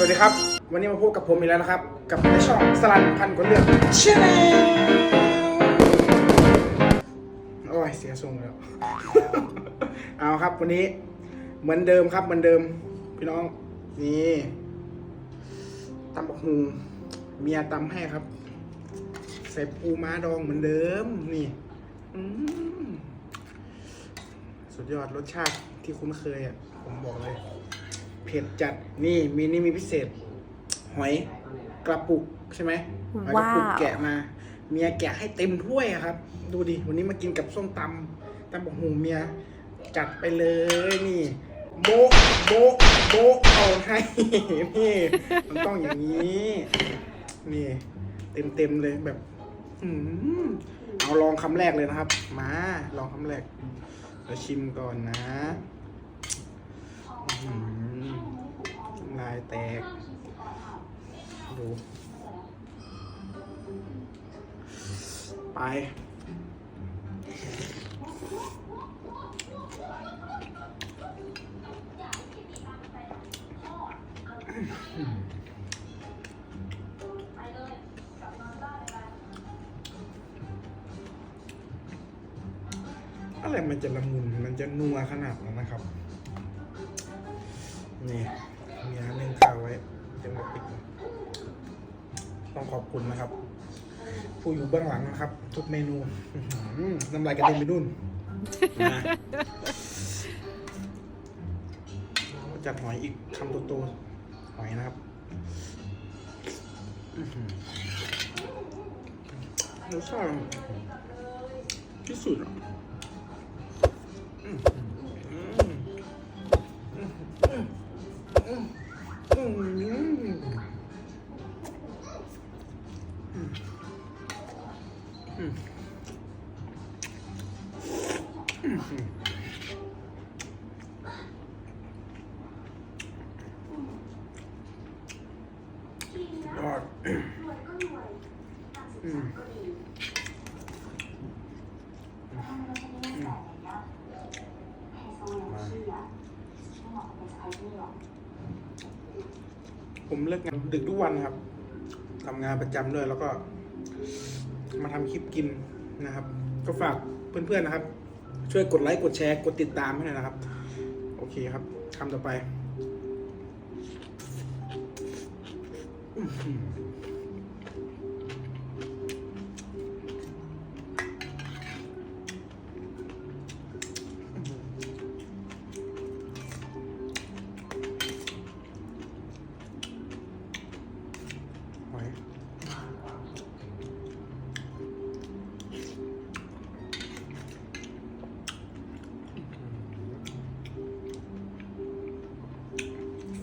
สวัสดีครับ วันนี้มาพบกับผมอีกแล้วนะครับ กับในช่องสลันพันกว่าเรื่องชแนลโอ้ยเสียทรงแล้ว เอาครับ วันนี้เหมือนเดิมครับเหมือนเดิม พี่น้องนี่ตำบักฮูเมียตำให้ครับ ใส่ปูม้าดองเหมือนเดิมนี่อืมสุดยอดรสชาติที่คุ้นเคยอะผมบอกเลย เผ็ดจัดนี่มีนี่มีพิเศษ หอยกระปุกใช่ไหมหอยกระปุกว้าวแกะมา เมียแกะให้เต็มถ้วยอะครับ ดูดิวันนี้มากินกับส้มตำตำบักหูเมียจัดไปเลยนี่โบะโบะโบะเอาให้นี่มันต้องอย่างนี้ นี่ เต็มเต็มๆเลยแบบอืมเอาลองคำแรกเลยนะครับ มาลองคำแรกเราชิมก่อนนะ อื้อหือลายแตก ดู ไป อะไรมันจะละมุน มันจะนัวขนาดนั้นนะครับ นี่มีร้านหนึ่งข้าวไว้เต็มกระปิก ต้องขอบคุณนะครับ ผู้อยู่เบื้องหลังนะครับ ทุกเมนูอื้อหือน้ำลายกระเด็นไปนู่นนะจัดหอยอีกคำโตๆหอยนะครับอื้อหือรสชาติที่สุดอะ ยอดอืมผมเลิกงานดึกทุกวันครับ ทำงานประจำด้วย แล้วก็ มาทำคลิปกินนะครับ ก็ฝากเพื่อนๆนะครับ ช่วยกดไลค์กดแชร์กดติดตามให้หน่อยนะครับ โอเคครับคำต่อไป อื้อหือหอย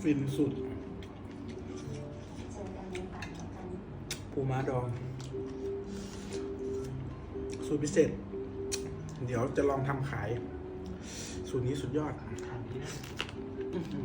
ฟินสุด ปูม้าดอง สูตรพิเศษ เดี๋ยวจะลองทำขาย สูตรนี้สุดยอดอื้อหื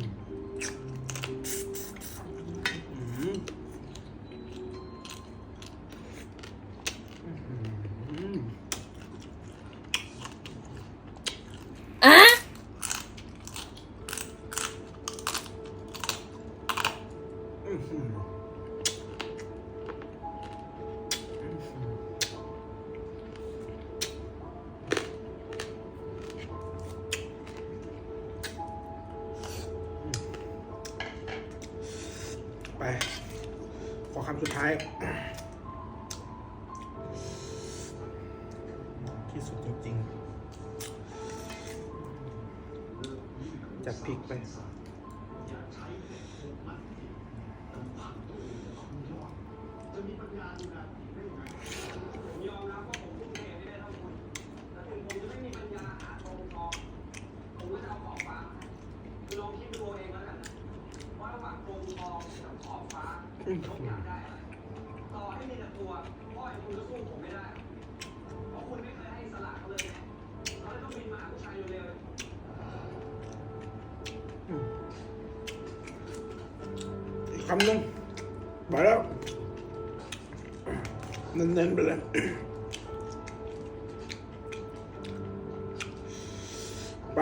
ไป ขอคำสุดท้าย ที่สุดจริงๆ จัดพริกไป ซึ่งผมต่อให้มีแต่ตัวพ่อคุณก็สู้ผมไม่ได้ เพราะคุณไม่เคยให้สลากเขาเลยเขาเลยต้องบินมาหาผู้ชายเร็วๆอีกคำนึงไปแล้วเน้นๆไปเลยไป